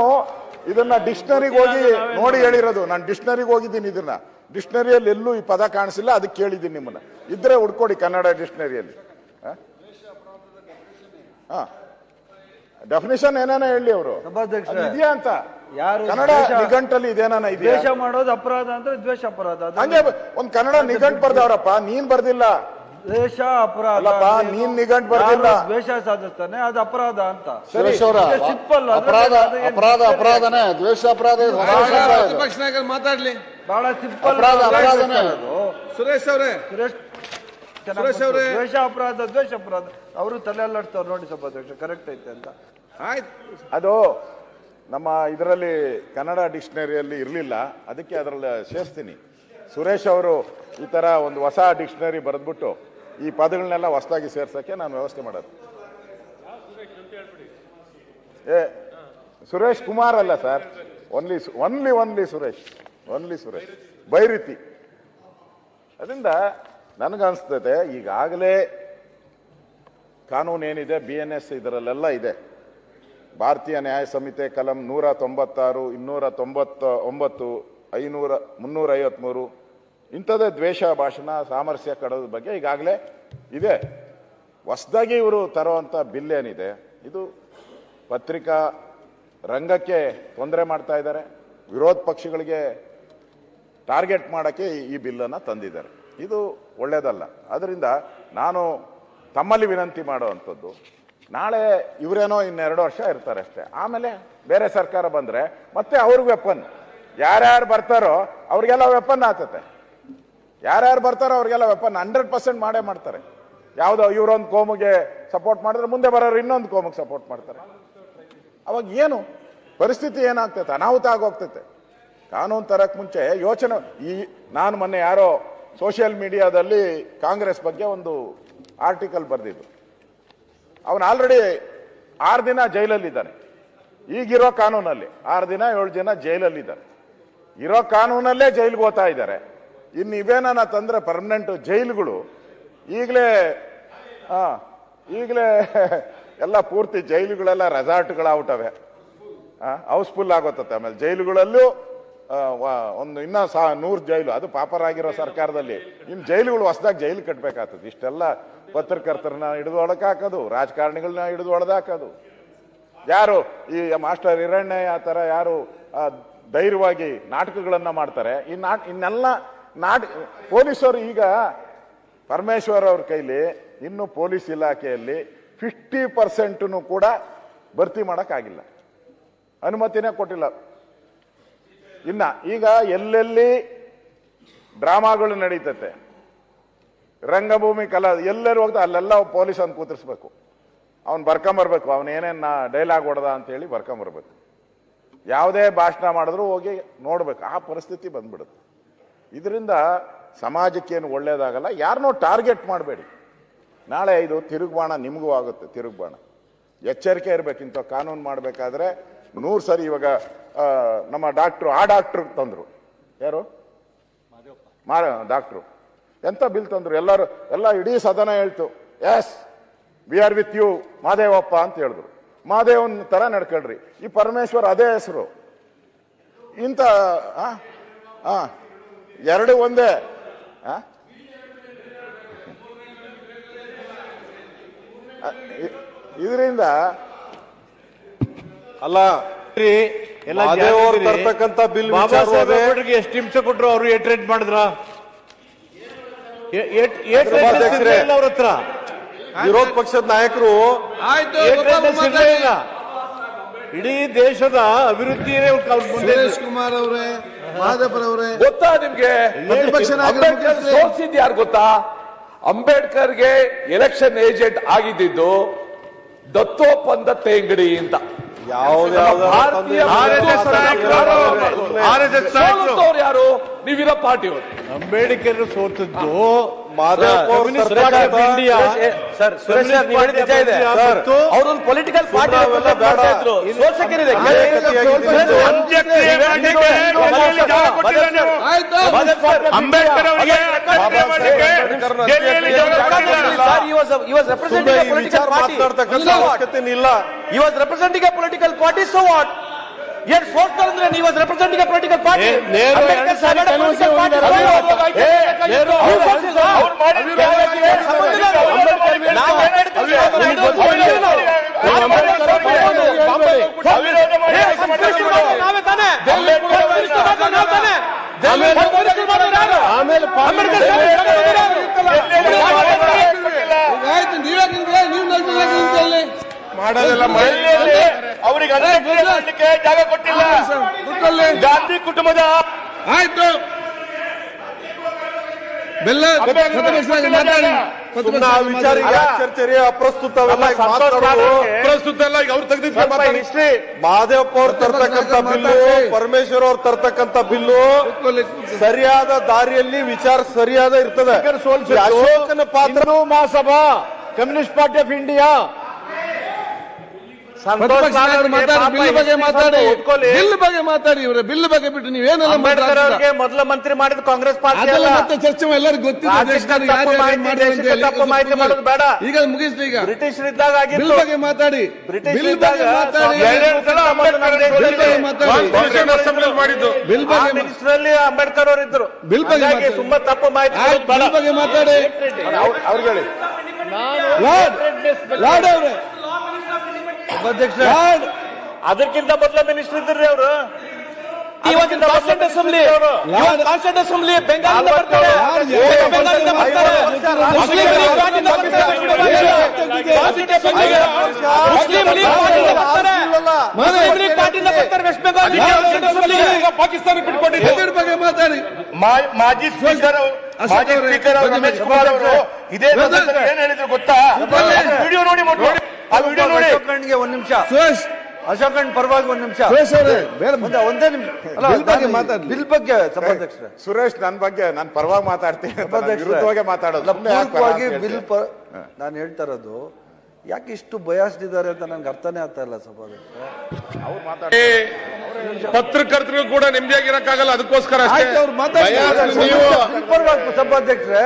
ಇದನ್ನ ಡಿಕ್ಷನರಿಗೆ ಹೋಗಿ ನೋಡಿ ಹೇಳಿರೋದು. ನಾನು ಡಿಕ್ಷನರಿಗೆ ಹೋಗಿದ್ದೀನಿ ಇದನ್ನ. ಡಿಕ್ಷನರಿಯಲ್ಲಿ ಎಲ್ಲೂ ಈ ಪದ ಕಾಣಿಸಿಲ್ಲ ಅದಕ್ಕೆ ಕೇಳಿದ್ದೀನಿ ನಿಮ್ಮನ್ನ. ಇದ್ರೆ ಹುಡ್ಕೊಡಿ ಕನ್ನಡ ಡಿಕ್ಷನರಿಯಲ್ಲಿ ಡೆಫಿನೇಷನ್ ಏನಾನ ಹೇಳಿ ಅವರು. ಸಭಾಧ್ಯಕ್ಷರೇ, ಇದೆಯಾ ಅಂತ. ಯಾರು ಕನ್ನಡ ದ್ವೇಷ- ನಿಘಂಟಲ್ಲಿ ಇದೇನಾನ ಇದೆಯಾ? ದ್ವೇಷ ಮಾಡೋದು ಅಪರಾಧ ಅಂದ್ರೆ ದ್ವೇಷ ಅಪರಾಧ. ಅದು ಹಂಗೆ ಒಂದ್ ಕನ್ನಡ ನಿಘಂಟ್ ಬರ್ದವ್ರಪ್ಪ ನೀನ್ ಬರ್ದಿಲ್ಲ. ದ್ವೇಷ ಅಪರಾಧ ಅಲ್ಲಪ್ಪ, ನೀನ್ ನಿಘಂಟು ಬರ್ದಿಲ್ಲ. ಯಾರು ದ್ವೇಷ ಸಾಧಿಸ್ತಾನೆ ಅದು ಅಪರಾಧ ಅಂತ. ಸುರೇಶ್ ಅವರ ಸಿಂಪಲ್ ಅಪರಾಧ ಅಪರಾಧ ಅಪರಾಧನೇ ದ್ವೇಷ ಅಪರಾಧ ಇದು ಹೊಸ ಶಬ್ದ ಇದು. ಪ್ರತಿಪಕ್ಷ ನಾಯಕರು ಮಾತಾಡ್ಲಿ. ಬಹಳ ಸಿಂಪಲ್ ಅಪರಾಧ ಅಪರಾಧನೇ ಸುರೇಶ್ ಅವರೇ. ಸುರೇಶ್ ಚೆನ್ನಾಗ್ ಸುರೇಶ್ ಗೊತ್ತು. ಅವ್ರೆ. ದ್ವೇಷ ಅಪರಾಧ ದ್ವೇಷ ಅಪರಾಧ ಅವರು ತಲೆ ಅಲ್ಲಾಡ್ತಾವ್ರು ನೋಡಿ ಸಭಾಧ್ಯಕ್ಷ ಕರೆಕ್ಟ್ ಐತೆ ಅಂತ. ಆಯ್ತು. ಅದು ನಮ್ಮ ಇದರಲ್ಲಿ ಕನ್ನಡ ಡಿಕ್ಷನರಿಯಲ್ಲಿ ಇರಲಿಲ್ಲ ಅದಕ್ಕೆ ಅದರಲ್ಲಿ ಸೇರಿಸ್ತೀನಿ. ಸುರೇಶ್ ಅವರು ಈ ಥರ ಒಂದು ಹೊಸ ಡಿಕ್ಷನರಿ ಬರೆದ್ಬಿಟ್ಟು ಈ ಪದಗಳನ್ನೆಲ್ಲ ಹೊಸದಾಗಿ ಸೇರ್ಸೋಕ್ಕೆ ನಾನು ವ್ಯವಸ್ಥೆ ಮಾಡೋದು. ಏ ಸುರೇಶ್ ಕುಮಾರ್ ಅಲ್ಲ sir only only only Suresh only Suresh. Byrathi. ಅದರಿಂದ ನನಗನ್ಸ್ತದೆ, ಈಗಾಗಲೇ ಕಾನೂನು ಏನಿದೆ ಬಿ ಎನ್ ಎಸ್ ಇದರಲ್ಲೆಲ್ಲ ಇದೆ. ಭಾರತೀಯ ನ್ಯಾಯ ಸಮಿತಿ ಕಲಂ ನೂರ ತೊಂಬತ್ತಾರು, ಇನ್ನೂರ ತೊಂಬತ್ತ ಒಂಬತ್ತು ಐನೂರ ಮುನ್ನೂರ ಐವತ್ಮೂರು ಇಂಥದ್ದೇ ದ್ವೇಷ, ಭಾಷಣ, ಸಾಮರಸ್ಯ ಕಡೋದ ಬಗ್ಗೆ ಈಗಾಗಲೇ ಇದೆ. ಹೊಸದಾಗಿ ಇವರು ತರುವಂಥ ಬಿಲ್ ಏನಿದೆ, ಇದು ಪತ್ರಿಕಾ ರಂಗಕ್ಕೆ ತೊಂದರೆ ಮಾಡ್ತಾ ಇದ್ದಾರೆ. ವಿರೋಧ ಪಕ್ಷಗಳಿಗೆ ಟಾರ್ಗೆಟ್ ಮಾಡೋಕ್ಕೆ ಈ ಬಿಲ್ಲನ್ನು ತಂದಿದ್ದಾರೆ. ಇದು ಒಳ್ಳೆಯದಲ್ಲ ಅದರಿಂದ ನಾನು ತಮ್ಮಲ್ಲಿ ವಿನಂತಿ ಮಾಡುವಂಥದ್ದು. ನಾಳೆ ಇವರೇನೋ ಇನ್ನೆರಡು ವರ್ಷ ಇರ್ತಾರೆ ಅಷ್ಟೇ. ಆಮೇಲೆ ಬೇರೆ ಸರ್ಕಾರ ಬಂದರೆ ಮತ್ತೆ ಅವ್ರಿಗೆ ವೆಪನ್ ಯಾರ್ಯಾರು ಬರ್ತಾರೋ ಅವ್ರಿಗೆಲ್ಲ ವೆಪನ್ ಆಗ್ತತೆ. ಯಾರ್ಯಾರು ಬರ್ತಾರೋ ಅವ್ರಿಗೆಲ್ಲ ವೆಪನ್ ಹಂಡ್ರೆಡ್ ಪರ್ಸೆಂಟ್ ಮಾಡೇ ಮಾಡ್ತಾರೆ. ಯಾವುದೋ ಇವರೊಂದು ಕೋಮಿಗೆ ಸಪೋರ್ಟ್ ಮಾಡಿದ್ರೆ ಮುಂದೆ ಬರೋರು ಇನ್ನೊಂದು ಕೋಮಿಗೆ ಸಪೋರ್ಟ್ ಮಾಡ್ತಾರೆ. ಅವಾಗ ಏನು? ಪರಿಸ್ಥಿತಿ ಏನಾಗ್ತೈತೆ? ಅನಾಹುತ ಆಗೋಗ್ತೈತೆ. ಕಾನೂನು ತರಕ್ಕೆ ಮುಂಚೆ ಯೋಚನೆ, ಈ, ನಾನು ಮೊನ್ನೆ ಯಾರೋ ಸೋಷಿಯಲ್ ಮೀಡಿಯಾದಲ್ಲಿ ಕಾಂಗ್ರೆಸ್ ಬಗ್ಗೆ ಒಂದು ಆರ್ಟಿಕಲ್ ಬರೆದಿದ್ದು. ಅವನು ಆಲ್ರೆಡಿ ಆರು ದಿನ ಜೈಲಲ್ಲಿದ್ದಾನೆ. ಈಗಿರೋ ಕಾನೂನಲ್ಲಿ ಆರು ದಿನ ಏಳು ದಿನ ಜೈಲಲ್ಲಿದ್ದಾರೆ ಇರೋ ಕಾನೂನಲ್ಲೇ ಜೈಲಿಗೆ ಹೋಗ್ತಾ ಇದ್ದಾರೆ. ಇನ್ನು ಇವೇನ ತಂದ್ರೆ ಪರ್ಮನೆಂಟ್ ಜೈಲುಗಳು. ಈಗಲೇ, ಹಾ, ಈಗಲೇ ಎಲ್ಲ ಪೂರ್ತಿ ಜೈಲುಗಳೆಲ್ಲ ರೆಸಾರ್ಟ್ಗಳಾಗ್ಬಿಟ್ಟವೆ ಹೌಸ್ಫುಲ್ ಆಗೋತತ್ತೆ ಆಮೇಲೆ ಜೈಲುಗಳಲ್ಲೂ ಒಂದು ಇನ್ನ ಸಾ ನೂರು ಜೈಲು, ಅದು ಪಾಪರಾಗಿರೋ ಸರ್ಕಾರದಲ್ಲಿ. ಇನ್ನು ಜೈಲುಗಳು ಹೊಸದಾಗಿ ಜೈಲು ಕಟ್ಟಬೇಕಾಗ್ತದೆ ಇಷ್ಟೆಲ್ಲ ಪತ್ರಕರ್ತರನ್ನ ಹಿಡಿದು ಹಾಕೋದು ರಾಜಕಾರಣಿಗಳನ್ನ ಹಿಡಿದು ಹೊಡೆದಾಕೋದು ಯಾರು ಈ ಮಾಸ್ಟರ್ ಹಿರಣ್ಯ, ಆ ಥರ ಯಾರು ಧೈರ್ಯವಾಗಿ ನಾಟಕಗಳನ್ನ ಮಾಡ್ತಾರೆ. ಈ ನಾಟ್, ಇನ್ನೆಲ್ಲ ನಾಟ, ಪೊಲೀಸರು ಈಗ ಪರಮೇಶ್ವರ್ ಅವ್ರ ಕೈಲಿ ಇನ್ನು ಪೊಲೀಸ್ ಇಲಾಖೆಯಲ್ಲಿ ಫಿಫ್ಟಿ ಪರ್ಸೆಂಟ್ನು ಕೂಡ ಭರ್ತಿ ಮಾಡೋಕ್ಕಾಗಿಲ್ಲ. ಅನುಮತಿನೇ ಕೊಟ್ಟಿಲ್ಲ. ಇನ್ನ ಈಗ ಎಲ್ಲೆಲ್ಲಿ ಡ್ರಾಮಾಗಳು ನಡೀತತೆ, ರಂಗಭೂಮಿ ಕಲಾ, ಎಲ್ಲರೂ ಹೋಗ್ತಾ, ಅಲ್ಲೆಲ್ಲ ಪೊಲೀಸ್ ಅವ್ನು ಕೂತಿರ್ಸ್ಬೇಕು. ಅವ್ನು ಬರ್ಕೊಂಬರ್ಬೇಕು ಅವನು ಏನೇನ್ ಡೈಲಾಗ್ ಹೊಡೆದ ಅಂತೇಳಿ ಬರ್ಕೊಂಬರ್ಬೇಕು ಯಾವುದೇ ಭಾಷಣ ಮಾಡಿದ್ರು ಹೋಗಿ ನೋಡ್ಬೇಕು, ಆ ಪರಿಸ್ಥಿತಿ ಬಂದ್ಬಿಡುತ್ತೆ. ಇದರಿಂದ ಸಮಾಜಕ್ಕೇನು ಒಳ್ಳೇದಾಗಲ್ಲ ಯಾರನ್ನೋ ಟಾರ್ಗೆಟ್ ಮಾಡಬೇಡಿ. ನಾಳೆ ಇದು ತಿರುಗ್ಬಾಣ, ನಿಮಗೂ ಆಗುತ್ತೆ ತಿರುಗ್ಬಾಣ. ಎಚ್ಚರಿಕೆ ಇರಬೇಕು ಇಂಥ ಕಾನೂನು ಮಾಡಬೇಕಾದ್ರೆ ನೂರು ಸರಿ ಇವಾಗ ನಮ್ಮ ಡಾಕ್ಟ್ರು, ಆ ಡಾಕ್ಟ್ರು ತಂದರು. ಯಾರು? ಮಾರ, ಡಾಕ್ಟ್ರು. ಎಂಥ ಬಿಲ್ ತಂದರು? ಎಲ್ಲರೂ, ಎಲ್ಲ ಇಡೀ ಸದನ ಹೇಳ್ತು yes we are with you Madevappa ಅಂತ ಹೇಳಿದ್ರು. ಮಾದೇವನ ಥರ ನಡ್ಕೊಳ್ರಿ ಈ ಪರಮೇಶ್ವರ್ ಅದೇ ಹೆಸರು. ಇಂಥ ಹಾಂ ಎರಡು ಒಂದೇ. ಹಾಂ ಇದರಿಂದ ಅಲ್ಲ ಅವ್ರು ಬಿಲ್ ಬಾಬಾ ಸಾಹೇಬ್ ಅಂಬೇಡ್ಕರ್ಗೆ ಎಷ್ಟು ಹಿಂಸೆ ಕೊಟ್ರು ಅವರು ಏಟ್ ರೇಟ್ ಮಾಡಿದ್ರ. ಅವ್ರ ಹತ್ರ? ವಿರೋಧ ಪಕ್ಷದ ನಾಯಕರು ಇಡೀ ದೇಶದ ಅಭಿವೃದ್ಧಿಯೇ ಕುಮಾರ್ ಅವರೇ ಮಾದೇಪುರ ಅವರೇ. ಗೊತ್ತಾ ನಿಮ್ಗೆ. ಸೋಲ್ಸಿದ್ ಯಾರು ಗೊತ್ತಾ? ಅಂಬೇಡ್ಕರ್ಗೆ ಎಲೆಕ್ಷನ್ ಏಜೆಂಟ್ ಆಗಿದ್ದಿದ್ದು ದತ್ತೋಪಂದ ತೇಂಗಡಿ ಅಂತ. ಯಾರು? ನೀವಿರೋ ಪಾರ್ಟಿಯವರು ಅಂಬೇಡ್ಕರ್ ಸೋತದ್ದು ಪಾರ್ಟಿ ಅವರೊಂದು ಪೊಲಿಟಿಕಲ್ ಪಾರ್ಟಿ ಅಂಬೇಡ್ಕರ್ ಅವರಿಗೆ ಮಾತನಾಡ್ತಕ್ಕಂಥ ಅವಶ್ಯಕತೆ ಇಲ್ಲ. Representing a political party, so what? ಏನ್ ಸೋಲ್ತಾರೆ ಅಂದ್ರೆ he was representing a ಆಮೇಲೆ party. ನೇ- ನೇರು ಎರಡು ಸಾರಿ ಸಾಹೇಬ್ political party, ಆಮೇಲೆ ಆಮೇಲೆ. ನಾವು ನಿಮ್ಗೆ. ನಾವು ಮಾಡೋದೆಲ್ಲ ಮಾಡಿ. ಅವರಿಗೆ ಅಂತ್ಯಕ್ರಿಯೆ ಮಾಡಲಿಕ್ಕೆ ಜಾಗ ಕೊಟ್ಟಿಲ್ಲ. ಗಾಂಧಿ ಕುಟುಂಬದ ಆಯ್ತು. ಬೆಲ್ಲ ಪ್ರತಿಪಕ್ಷನಾಗಿ ಆ ವಿಚಾರ ಈಗ ಚರ್ಚೆ ರೀ, ಅಪ್ರಸ್ತುತ ಪ್ರಸ್ತುತ ಎಲ್ಲ ಈಗ ಅವ್ರು ತೆಗೆದಿದ್ದು ಮಾದೇವಪ್ಪ ಅವ್ರು ತರ್ತಕ್ಕಂಥ ಬಿಲ್ಲು ಪರಮೇಶ್ವರ್ ಅವ್ರು ತರ್ತಕ್ಕಂಥ ಬಿಲ್ಲು ಸರಿಯಾದ ದಾರಿಯಲ್ಲಿ ವಿಚಾರ ಸರಿಯಾದ ಇರ್ತದೆ. ಅಶೋಕನ ಪಾತ್ರ Mahasabha communist party of India. Bill ಬಗ್ಗೆ ಮಾತಾಡಿ. ಬಿಲ್ ಬಗ್ಗೆ ಮಾತಾಡಿ ಇವ್ರೆ ಬಿಲ್ ಬಗ್ಗೆ ಬಿಟ್ಟು ನೀವೇನೆಲ್ಲ ಅಂಬೇಡ್ಕರ್? ಅವರಿಗೆ ಮೊದಲ ಮಂತ್ರಿ ಮಾಡಿದ ಕಾಂಗ್ರೆಸ್ ಪಾರ್ಟಿ ಮತ್ತೆ ಚರ್ಚೆ ಎಲ್ಲರಿಗೂ ಗೊತ್ತಿದೆ ತಪ್ಪು ಮಾಹಿತಿ, ಮಾಡಿದ್ರು ಅಂತ ಹೇಳಿ. ತಪ್ಪು ಮಾಹಿತಿ ಮಾಡೋದು ಬೇಡ. ಈಗ ಮುಗಿಸ್ಲಿ ಈಗ. ಬ್ರಿಟಿಷರಿದ್ದಾಗ ಬಿಲ್ ಬಗ್ಗೆ ಮಾತಾಡಿ. ಬ್ರಿಟಿಷ್ ಬಿಲ್ ಇದ್ದಾಗ ಬಗ್ಗೆ ಮಾತಾಡಿ ಎರಡೆರಡು ಸಲ ಅಂಬೇಡ್ಕರ್ ಅವರು ಬಿಲ್ ಬಗ್ಗೆ ಮಾತಾಡಿ. ಮಾಡಿದ್ದು. ಬಿಲ್ ಬಗ್ಗೆ ಮಿನಿಸ್ಟರ್ಲ್ಲಿ ಅಂಬೇಡ್ಕರ್ ಅವರು ಇದ್ರು. ಬಿಲ್ ಬಗ್ಗೆ. ತುಂಬಾ ತಪ್ಪು ಮಾಹಿತಿ ಬಿಲ್ ಬಗ್ಗೆ ಮಾತಾಡಿ. ಅವ್ರಿಗೆ ಲಾರ್ಡ್ ಲಾರ್ಡ್ ಅವ್ರೆ. ಅಧ್ಯಕ್ಷ ಲಾರ್ಡ್ ಅದಕ್ಕಿಂತ ಮೊದಲ ಮಿನಿಸ್ಟರ್ ಇದ್ರಿ ಅವರು ಇವತ್ತಿನ ಕಾನ್ಸ್ಟಿಟ್ಯೂಂಟ್ ಅಸೆಂಬ್ಲಿ ಇವತ್ತು ಕಾನ್ಸ್ಟಿಟ್ಯೂಂಟ್ ಅಸೆಂಬ್ಲಿ ಬೆಂಗಾಲಿಂದ ಬರ್ತಾರೆ ಲಾರ್ಡ್ ಬೆಂಗಾಲಿಂದ ಬರ್ತಾರೆ ಮುಸ್ಲಿಂ ಲೀಗ್ ಪಾರ್ಟಿಯಿಂದ ಬರ್ತಾರೆ ಕಾನ್ಸ್ಟಿಟ್ಯೂಂಟ್ ಅಸೆಂಬ್ಲಿಗೆ ಮುಸ್ಲಿಂ ಲೀಗ್ ಪಾರ್ಟಿಯಿಂದ ಬರ್ತಾರೆ ಮುಸ್ಲಿಂ ಲೀಗ್ ಪಾರ್ಟಿಯಿಂದ ಬರ್ತಾರೆ ವೆಸ್ಟ್ ಬೆಂಗಾಲ್ ಈಗ ಪಾಕಿಸ್ತಾನ ಬಿಟ್ಕೊಂಡಿದ್ದು ಎದುರು ಬಗ್ಗೆ ಮಾತಾಡಿ ಮಾ- ಮಾಜಿ ಸ್ಪೀಕರ್ ಮಾಜಿ ಸ್ಪೀಕರ್ ಅವರು ರಮೇಶ್ ಕುಮಾರ್ ಅವರು ಇದೇ ಏನ್ ಹೇಳಿದ್ರು ಗೊತ್ತಾ ವಿಡಿಯೋ ನೋಡಿ ಮೊದ್ಲು. ಆ ವಿಡಿಯೋ ನೋಡಿ. ಒಂದ್ ನಿಮಿಷ. ಸುರೇಶ್. ಅಶೋಕಣ್ ಪರವಾಗಿ ಒಂದ್ ನಿಮಿಷ. ಸುರೇಶ್ ಅವರೇ ಬೇರೆ ಒಂದೇ ಒಂದೇ ನಿಮಿಷ. ಅಲ್ಲ, ಬಿಲ್ ಬಗ್ಗೆ ನಾನು ಮಾತಾಡ್ಲಿ. ಬಿಲ್ ಬಗ್ಗೆ ಸಭಾಧ್ಯಕ್ಷರೇ. ಸುರೇಶ್ ನನ್ನ ಬಗ್ಗೆ ನಾನು ಪರವಾಗಿ ಮಾತಾಡ್ತೀನಿ ವಿರುದ್ಧವಾಗಿ ಮಾತಾಡೋದು. ಪರ ಬಿಲ್ ಪ ನಾನು ಹೇಳ್ತಾ ಇರೋದು ಯಾಕೆ ಇಷ್ಟು ಬಯಾಸ್ಡ್ ಇದ್ದಾರೆ ಅಂತ ನನ್ಗೆ ಅರ್ಥನೇ ಆಗ್ತಾ ಇಲ್ಲ ಸಭಾಧ್ಯಕ್ಷ ಅವ್ರು ಮಾತಾಡ್ತಾರೆ ಪತ್ರಕರ್ತರಿಗೂ ಕೂಡ ನೆಮ್ಮದಿಯಾಗಿರಕ್ಕಾಗಲ್ಲ ಅದಕ್ಕೋಸ್ಕರ ಸಭಾಧ್ಯಕ್ಷರೇ.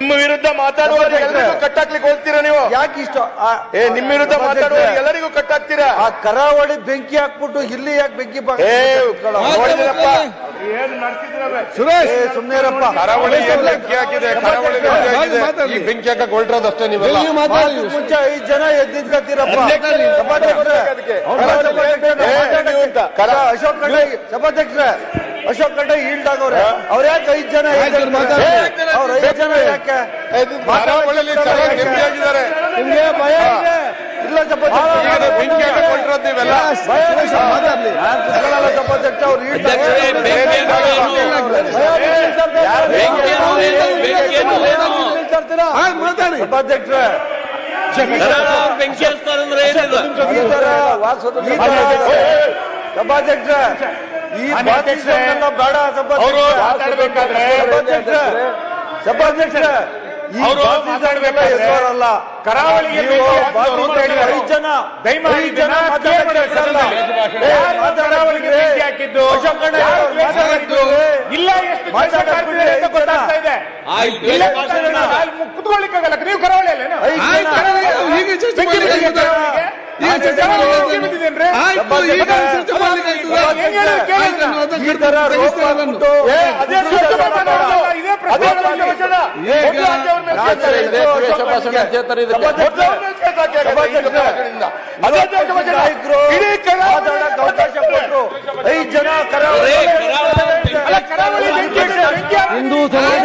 ನಿಮ್ಮ ವಿರುದ್ಧ ಮಾತಾಡುವ ಎಲ್ಲರಿಗೂ ಕಟ್ಟಾಕ್ಲಿಕ್ಕೆ ಹೋಗ್ತೀರಾ ನೀವು? ಯಾಕೆ ಇಷ್ಟ? ಆ- ಏ ನಿಮ್ಮ ವಿರುದ್ಧ ಮಾತಾಡುವ ಎಲ್ಲರಿಗೂ ಕಟ್ಟಾಕ್ತೀರಾ ಆ ಕರಾವಳಿ ಬೆಂಕಿ ಹಾಕ್ಬಿಟ್ಟು ಇಲ್ಲಿ ಯಾಕೆ ಬೆಂಕಿ? ಸುರೇಶ್ ಏ, ಸುಮ್ನೆ ಇರಪ್ಪ ಕರಾವಳಿ ಬೆಂಕಿ ಹಾಕಿದೆ? ಕರಾವಳಿ ಬೆಂಕಿ ಹಾಕಿದೆ. ಈ ಬೆಂಕಿ ಹಾಕಕ್ ಹೊರಟ್ರದಷ್ಟೇ ನೀವೆಲ್ಲ. ಮುಂಚೆ ಐದ್ ಜನ ಎದ್ದಿದ್ಕತ್ತೀರಪ್ಪ ಸಭಾಧ್ಯಕ್ಷರೇ. ಅಶೋಕ್ ಸಭಾಧ್ಯಕ್ಷರೇ. ಅಶೋಕ್ ಖಂಡ್ರೆ ಈಲ್ಡ್ ಆಗವ್ರೆ ಅವ್ರ ಯಾಕೆ ಐದ್ ಜನ ಅವ್ರು ಐದ್ ಜನ ಯಾಕೆ? ನಿಮ್ಗೆ ಭಯ ಇದೆ. ಇಲ್ಲ ಸಭಾಧ್ಯಕ್ಷ ಅವ್ರು ಮಾತಾಡಿ. ಸಭಾಧ್ಯಕ್ಷರೇ. ಸಭಾಧ್ಯಕ್ಷ ಬೇಡ ಅವರು ಮಾತಾಡ್ಬೇಕಾದ್ರೆ. ಕರಾವಳಿಗೆ. ಐದ್ ಜನ ದಯಮಾಡಿ ಐದ್ ಜನ ಕರಾವಳಿಗೆ ಹಾಕಿದ್ದು? ಇಲ್ಲ ಎಷ್ಟು ಗೊತ್ತಾಗ್ತಾ ಇದೆ. ಇಲ್ಲ ಕುತ್ಕೊಳ್ಳಿಕ್ಕಾಗಲ್ಲ. ನೀವು. ಕರಾವಳಿ ಈಗ ಅವಕಾಶ ಕೊಟ್ರು. ಐದ್ ಜನ ಕರಾವಳಿ ಹಿಂದೂ ಸಮಾಜ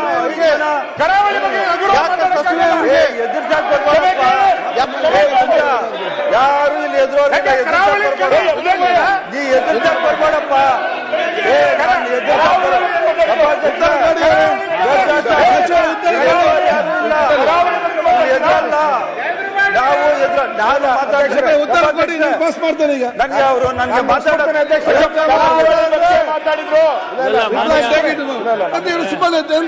ಯಾರು ಇಲ್ಲಿ. ಉದಯಭಾಯ? ನೀ ಎದುರ್ಸಾಕ್ ಬರ್ಬೋಡಪ್ಪ ನಾವು ಎದುರು ನಾನು ಮಾತಾಡ್ತೀನಿ ಉತ್ತರ ಕೊಡಿ ಪಾಸ್ ಮಾಡ್ತೇನೆ ಈಗ ನನಗೆ ಅವರು ನನಗೆ ಮಾತಾಡೋಕೆ ಮಾತಾಡಿದ್ರು ತೆಗೀತು ನಾವು. ಮತ್ತೆ ಇವರು ಸುಮ್ಮನೆ ಏನ್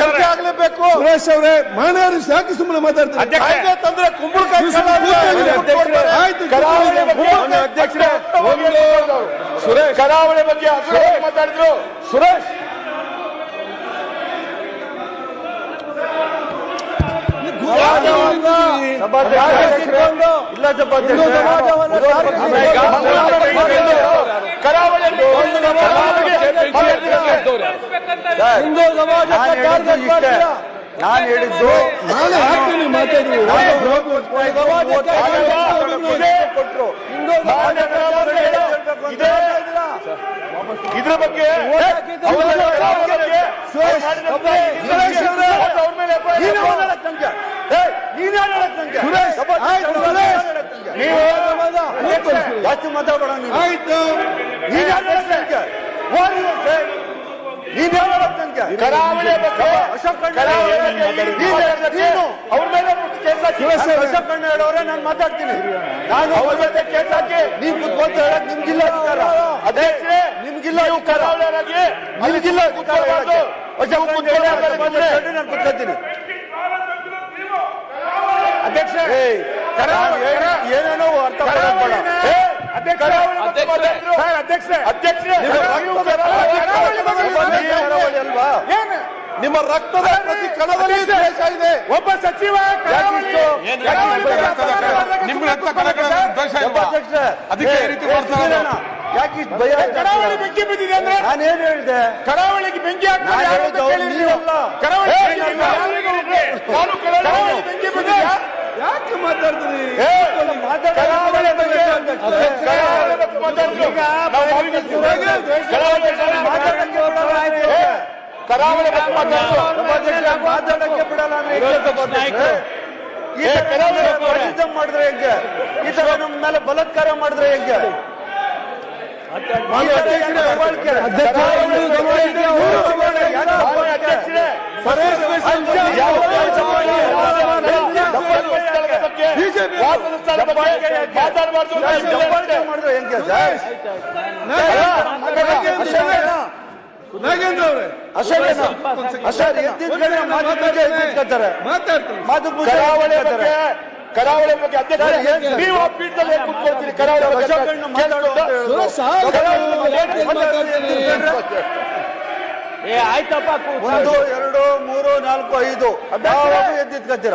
ಚರ್ಚೆ ಆಗ್ಲೇಬೇಕು ಸುರೇಶ್ ಅವರೇ ಮಾನ್ಯರು ಯಾಕೆ ಸುಮ್ಮನೆ ಮಾತಾಡ್ತಾರೆ? ತಂದ್ರೆ ಕುಂಬಳಕಾಯಿ ಕರಾವಳಿ ಬಗ್ಗೆ ಅಧ್ಯಕ್ಷರೇ, ಸುರೇಶ್. ಕರಾವಳಿ ಬಗ್ಗೆ ಅಸಹ್ಯ ಮಾತಾಡಿದ್ರು. ಸುರೇಶ್ ಇಲ್ಲ ಹಿಂದೂ ಸಮಾಜ? ನಾನು ಹೇಳಿದ್ದು ನಾನು ಹಾಕ್ತೀನಿ ನೀವು ಕೊಟ್ಟರು ಇದ್ರ ಬಗ್ಗೆ ಅವ್ರ ಮೇಲೆ ಜಾಸ್ತಿ ನೀನು. ಆಯ್ತು. ನೀನ್ ಹೇಳಕ್ ನಂಗೆ What do you say? ನೀನ್. ಹೇಳಕ್ ನಂಗೆ ಕರಾವಳಿ ಅಶೋಕ್ ಕರಾವಳಿ ಅವ್ರ ಮೇಲೆ ಕೇಸ್ ಹಾಕಿ. ಅಶೋಕ್ ಕಣ್ಣ ಹೇಳೋರೆ ನಾನು ಮಾತಾಡ್ತೀನಿ. ನಾನು ಅವ್ರ. ಮೇಲೆ ಕೇಸ್ ಹಾಕಿ. ನೀವ್ ಕುತ್ಕೊಂತ ಹೇಳಕ್ ನಿಮ್ಗಿಲ್ಲ ಅದೇ ನಿಮ್ಗಿಲ್ಲ ನೀವು ಕರಾವಳಿಯರಾಗಿ ನಿಮ್ಗಿಲ್ಲ ಹೇಳಕ್ಕೆ. ಮಾತಾಡ್ತೀನಿ, ನಾನು ಕುತ್ಕೊತೀನಿ ಅಧ್ಯಕ್ಷ ಏನೇನೋ ಅರ್ಥ ಅಲ್ವಾ? ನಿಮ್ಮ ರಕ್ತದ ಪ್ರತಿ ಕಣದಲ್ಲಿ ದ್ವೇಷ ಇದೆ. ಒಬ್ಬ ಸಚಿವ ನಿಮ್ಮ ರಕ್ತ ಕಣಗಳ ದ್ವೇಷ ಅದಕ್ಕೆ ಈ ರೀತಿ ಮಾಡ್ತಾ ಇರೋದು. ಯಾಕೆ ಇಷ್ಟ್ ಭಯ ಕರಾವಳಿ ಬೆಂಕಿ ಬಿದ್ದಿದೆ ಅಂದ್ರೆ ನಾನೇನ್ ಹೇಳಿದೆ? ಕರಾವಳಿಗೆ ಬೆಂಕಿ ಹಾಕ್ತಾರೆ ಯಾರು ಅಂತ ಹೇಳಿದ್ದು ಕೇಳಿರಿ ನೀವು. ನೀವಲ್ಲ. ಕರಾವಳಿ ಬೆಂಕಿ ನಾನು ಬಿದ್ದಿದೆ. ಕರಾವಳಿ ಬೆಂಕಿ? ಯಾಕೆ ಮಾತಾಡ್ತೀರಿ ಕರಾವಳಿ ಬಗ್ಗೆ ಕರಾವಳಿ ಬಗ್ಗೆ. ಮಾತಾಡಕ್ಕೆ ಬಿಡಲ್ಲ ಈ ತರ ಮಾಡಿದ್ರೆ ಹೆಂಗೆ? ಈ ತರ ನಮ್ಮ ಮೇಲೆ ಬಲತ್ಕಾರ ಮಾಡಿದ್ರೆ ಹೆಂಗೆ? ನಾಗೇಂದ್ರ ಅವರೇ ಅಶೋಕ್ ಕೂತ್ಕೊತಾರೆ. ಮಾತಾಡ್ತಾರೆ ಮಾತು ಮುಚ್ಚಿ ಕರಾವಳಿ ಬಗ್ಗೆ ಅಧ್ಯಕ್ಷ ನೀವು ಆ ಪೀಠದಲ್ಲಿ ಕುತ್ಕೊಳ್ತೀರಿ? ಕರಾವಳಿ? ಏ ಆಯ್ತಪ್ಪ ಒಂದು ಎರಡು ಮೂರು ನಾಲ್ಕು ಐದು. ಯಾವಾಗ ಎದ್ದಿತ್ಕೊತೀರ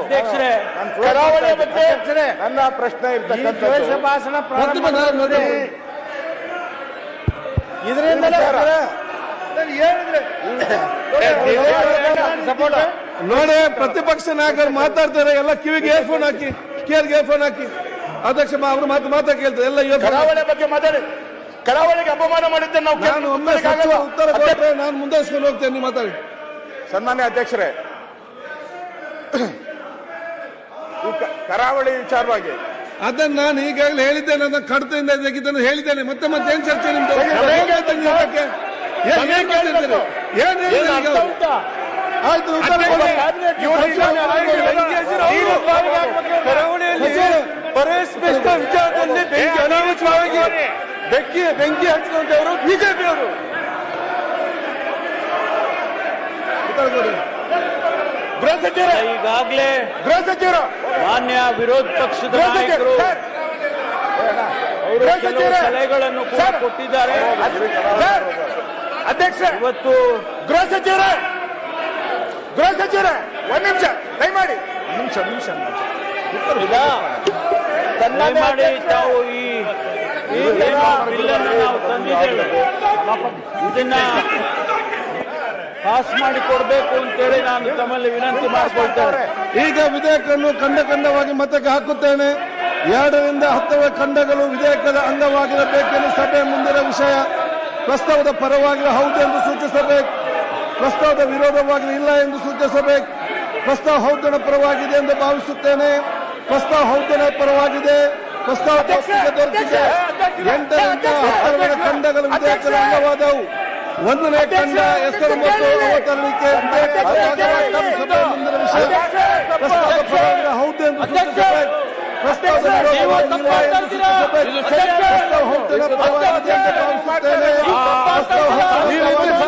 ಅಧ್ಯಕ್ಷರೇ! ಕರಾವಳಿ ಬಗ್ಗೆ ನನ್ನ ಪ್ರಶ್ನೆ ಇರ್ತಕ್ಕಂಥ ಭಾಷಣ ಪ್ರತಿಭೆ ನಾನು ನೋಡಿ. ಪ್ರತಿಪಕ್ಷ ನಾಯಕರು ಮಾತಾಡ್ತಾರೆ ಎಲ್ಲ ಕಿವಿಗೆ ಫೋನ್ ಹಾಕಿ ಕಿಯರ್ಗೆ ಫೋನ್ ಹಾಕಿ. ಅಧ್ಯಕ್ಷ ಅವ್ರು ಮಾತು ಮಾತಾ ಕೇಳ್ತಾರೆ ಎಲ್ಲ ಕರಾವಳಿ ಬಗ್ಗೆ ಮಾತಾಡಿ. ಕರಾವಳಿಗೆ ಅಪಮಾನ ಮಾಡಿದ್ದೆ ನಾವು ನಾನು ಒಮ್ಮೆ ಸಚಿವ ಉತ್ತರ ಕೊಟ್ಟರೆ ನಾನು ಮುಂದೆ ಹೋಗ್ತೇನೆ ನೀವು ಮಾತಾಡಿ. ಸನ್ಮಾನ್ಯ ಅಧ್ಯಕ್ಷರೇ ಕರಾವಳಿ ವಿಚಾರವಾಗಿ. ಅದನ್ನ ನಾನು ಈಗಾಗಲೇ ಹೇಳಿದ್ದೇನೆ ಅದನ್ನ ಕಡತೆಯಿಂದ ತೆಗಿತಾನೆ ಹೇಳಿದ್ದೇನೆ. ಮತ್ತೆ ಮತ್ತೆ ಏನ್ ಚರ್ಚೆ ನಿಮ್ದು? ಏನ್ ಆಯ್ತು. ಕರಾವಳಿಯಲ್ಲಿ ಪರಸ್ಪಷ್ಟ ವಿಚಾರದಲ್ಲಿ ಬೆಂಕಿ ಅನಾವಶ್ಯವಾಗಿ ಬೆಂಕಿ ಬೆಂಕಿ ಹಚ್ಚಿದಂತವರು ಬಿಜೆಪಿಯವರು. ಗೃಹ ಸಚಿವರೇ ಈಗಾಗಲೇ ಗೃಹ ಸಚಿವರು. ಮಾನ್ಯ ವಿರೋಧ ಪಕ್ಷದ ಗೃಹ ನಾಯಕರು ಸಲಹೆಗಳನ್ನು ಕೂಡ ಕೊಟ್ಟಿದ್ದಾರೆ. ಅಧ್ಯಕ್ಷ ಇವತ್ತು ಗೃಹ ಸಚಿವರೇ ಗೃಹ ಸಚಿವರೇ ಒಂದ್ ನಿಮಿಷ ದಯಮಾಡಿ. ನಿಮಿಷ ನಿಮಿಷ. ಈಗ ದಯಮಾಡಿ ತಾವು ಈ ಈ ಬಿಲ್ ನಾವು ತಂದಿದ್ದೇವೆ. ಇದನ್ನ ಪಾಸ್ ಮಾಡಿ ಕೊಡಬೇಕು ಅಂತೇಳಿ ನಾನು ತಮ್ಮಲ್ಲಿ ವಿನಂತಿ ಮಾಡಿಕೊಳ್ತೇನೆ. ಈಗ ವಿಧೇಯಕವನ್ನು ಖಂಡ ಖಂಡವಾಗಿ ಮತಕ್ಕೆ ಹಾಕುತ್ತೇನೆ. ಎರಡರಿಂದ ಹತ್ತನೇ ಖಂಡಗಳು ವಿಧೇಯಕದ ಅಂಗವಾಗಿರಬೇಕೆಂದು ಸಭೆ ಮುಂದಿನ ವಿಷಯ. ಪ್ರಸ್ತಾವದ ಪರವಾಗಿ ಹೌದು ಎಂದು ಸೂಚಿಸಬೇಕು. ಪ್ರಸ್ತಾವದ ವಿರೋಧವಾಗಲಿ ಇಲ್ಲ ಎಂದು ಸೂಚಿಸಬೇಕು. ಪ್ರಸ್ತಾವ ಹೌದನ ಪರವಾಗಿದೆ ಎಂದು ಭಾವಿಸುತ್ತೇನೆ. ಪ್ರಸ್ತಾವ ಹೌದಣ ಪರವಾಗಿದೆ. ಪ್ರಸ್ತಾವ ದೊರೆತಿದೆ ಎಂಟರಿಂದ ಹತ್ತರವರೆ ಖಂಡಗಳು ವಿಧೇಯಕದ ಅಂಗವಾದವು. ಒಂದನೇ ಖಂಡ ಹೆಸರು ಮತ್ತು ಅವತರಣಿಕೆ ಮುಂದಿನ ವಿಷಯ. ಪ್ರಸ್ತಾವ ಪರವಾಗಿ ಹೌದು ಎಂದು ಸೂಚಿಸಬೇಕು. ಎಂದು. ಪ್ರಸ್ತಾವ ಹೋಗ್ತೇನೆ, ಪರವಾಗಿದೆ ಅಂತ ಭಾವಿಸುತ್ತೇನೆ. ಪ್ರಸ್ತಾವ ಹೋಗ್ತೇನೆ.